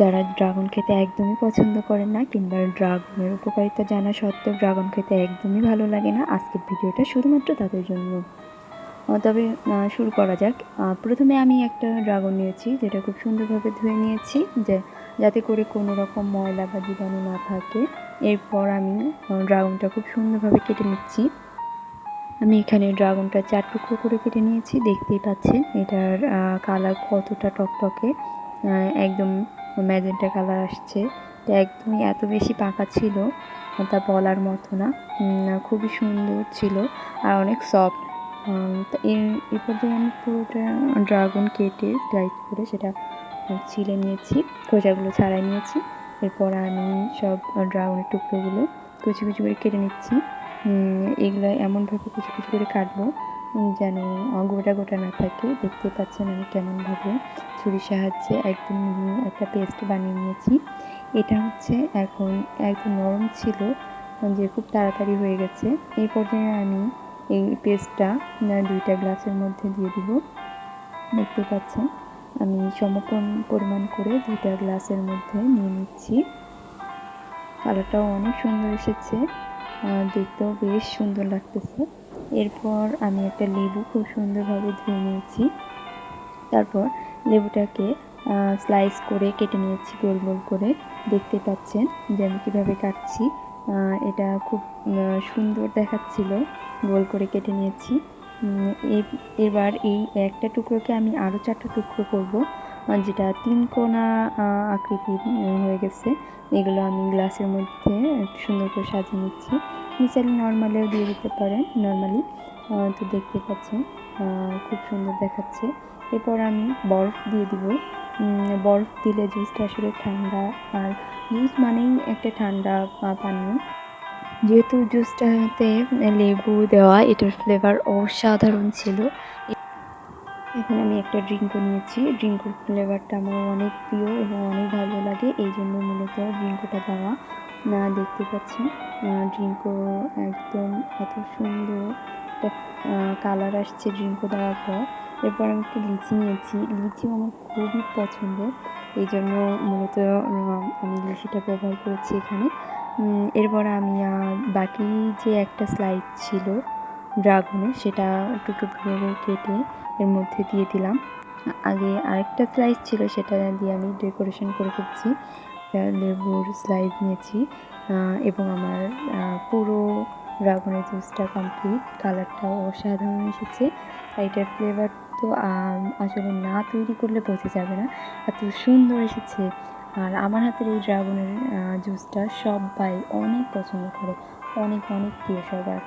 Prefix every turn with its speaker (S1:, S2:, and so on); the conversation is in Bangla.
S1: যারা ড্রাগন খেতে একদমই পছন্দ করেন না কিংবা ড্রাগনের উপকারিতা জানা সত্ত্বেও ড্রাগন খেতে একদমই ভালো লাগে না, আজকের ভিডিওটা শুধুমাত্র তাদের জন্য। তবে শুরু করা যাক। প্রথমে আমি একটা ড্রাগন নিয়েছি, যেটা খুব সুন্দরভাবে ধুয়ে নিয়েছি, যে, যাতে করে কোনো রকম ময়লা বা জীবাণু না থাকে। এরপর আমি ড্রাগনটা খুব সুন্দরভাবে কেটে নিচ্ছি। আমি এখানে ড্রাগনটা চার টুকরো করে কেটে নিয়েছি, দেখতেই পাচ্ছেন এটার কালার কতটা টকটকে। একদম ম্যাজেন্টা কালার আসছে। তো একদমই এত বেশি পাকা ছিল, তা বলার মতো না। খুবই সুন্দর ছিল আর অনেক সফট তো এর এ পর্যায়ে আমি পুরোটা ড্রাগন কেটে স্লাইস করে সেটা ছিলে নিয়েছি খোসাগুলো ছাড়াই নিয়েছি। এরপর আমি সব ড্রাগনের টুকরোগুলো কুচি কুচি করে কেটে নিচ্ছি। এগুলো এমনভাবে কুচি কুচি করে কাটবো যেন গোটা গোটা না থাকে। দেখতে পাচ্ছেন আমি কেমনভাবে ছুরির সাহায্যে একদম মিহি একটা পেস্ট বানিয়ে নিয়েছি। এটা হচ্ছে এখন একদম নরম ছিল, যে খুব তাড়াতাড়ি হয়ে গেছে। এই পর্যায়ে আমি এই পেস্টটা দুইটা গ্লাসের মধ্যে দিয়ে দিব। দেখতে পাচ্ছেন আমি সমপন পরিমাণ করে দুইটা গ্লাসের মধ্যে নিয়ে নিচ্ছি। কালারটাও অনেক সুন্দর এসেছে। দেখতেও বেশ সুন্দর লাগতেছে। এরপর আমি একটা লেবু খুব সুন্দরভাবে ধুয়ে নিয়েছি। তারপর লেবুটাকে স্লাইস করে কেটে নিয়েছি গোল গোল করে। দেখতে পাচ্ছেন যে আমি কীভাবে কাটছি। এটা খুব সুন্দর দেখাচ্ছিল। গোল করে কেটে নিয়েছি। এবার এই একটা টুকরোকে আমি আরও চারটা টুকরো করব যেটা তিন কোনা আকৃতির হয়ে গেছে। এগুলো আমি গ্লাসের মধ্যে সুন্দর করে সাজিয়ে নিচ্ছি। নিচালে নর্মালেও দিয়ে দিতে পারেন, নর্মালি। তো দেখতে পাচ্ছেন খুব সুন্দর দেখাচ্ছে। এরপর আমি বরফ দিয়ে দিব। বরফ দিলে জুসটা আসলে ঠান্ডা, আর জুস মানেই একটা ঠান্ডা পানীয়। যেহেতু জুসটাতে লেবু দেওয়া, এটার ফ্লেভার অসাধারণ ছিল। এখন আমি একটা ড্রিঙ্কও নিয়েছি। ড্রিঙ্কোর ফ্লেভারটা আমার অনেক প্রিয় এবং অনেক ভালো লাগে, এই জন্য মূলত ড্রিঙ্কটা দেওয়া। না দেখতে পাচ্ছেন ড্রিঙ্কো একদম এত সুন্দর একটা কালার আসছে ড্রিঙ্কো দেওয়ার পর। এরপর আমি একটু লিচি নিয়েছি। লিচিও আমার খুবই পছন্দের। এই জন্য মূলত আমি লিচিটা ব্যবহার করেছি এখানে। এরপর আমি বাকি যে একটা স্লাইড ছিল ড্রাগনের, সেটা টুকরো করে কেটে এর মধ্যে দিয়ে দিলাম। আগে আরেকটা স্লাইস ছিল, সেটা দিয়ে আমি ডেকোরেশন করে ফেলছি। একটা লেবুর স্লাইস নিয়েছি এবং আমার পুরো ড্রাগনের জুসটা কমপ্লিট, কালারটাও অসাধারণ এসেছে। এটার ফ্লেভার তো আসলে না তৈরি করলে বোঝা যাবে না, এত সুন্দর এসেছে। আর আমার হাতের এই ড্রাগনের জুসটা সবাই অনেক পছন্দ করে, অনেক অনেক প্রিয় সবার।